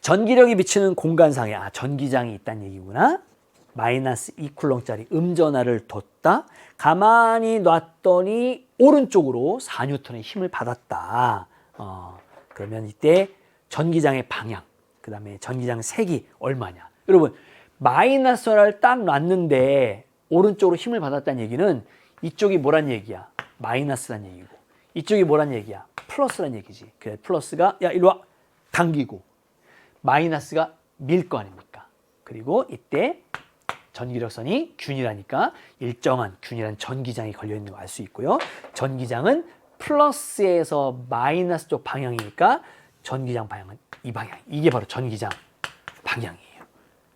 전기력이 미치는 공간상에 아 전기장이 있다는 얘기구나. 마이너스 2쿨럼짜리 음전화를 뒀다. 가만히 놨더니 오른쪽으로 4뉴턴의 힘을 받았다. 어, 그러면 이때 전기장의 방향, 그 다음에 전기장 색이 얼마냐. 여러분, 마이너스를 딱 놨는데 오른쪽으로 힘을 받았다는 얘기는 이쪽이 뭐란 얘기야? 마이너스란 얘기고. 이쪽이 뭐란 얘기야? 플러스란 얘기지. 그래, 플러스가, 야, 이리 와. 당기고. 마이너스가 밀 거 아닙니까? 그리고 이때 전기력선이 균이라니까 일정한 균이란 전기장이 걸려 있는 거 알 수 있고요. 전기장은 플러스에서 마이너스 쪽 방향이니까 전기장 방향은 이 방향. 이게 바로 전기장 방향이에요.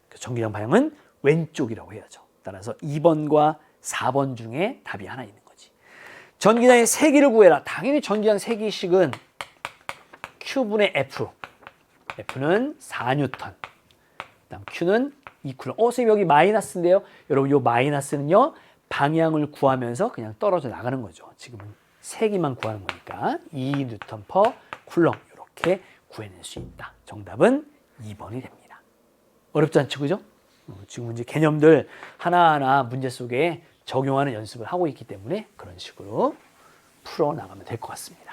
그 전기장 방향은 왼쪽이라고 해야죠. 따라서 2번과 4번 중에 답이 하나 있는 거지. 전기장의 세기를 구해라. 당연히 전기장 세기식은 Q분의 F. F는 4뉴턴. 그다음 Q는 2쿨럼. 어, 선생님 여기 마이너스인데요. 여러분 요 마이너스는요. 방향을 구하면서 그냥 떨어져 나가는 거죠. 지금은 세기만 구하는 거니까 2뉴턴 퍼 쿨럼 이렇게 구해낼 수 있다. 정답은 2번이 됩니다. 어렵지 않죠, 그죠? 어, 지금 이제 개념들 하나하나 문제 속에 적용하는 연습을 하고 있기 때문에 그런 식으로 풀어 나가면 될 것 같습니다.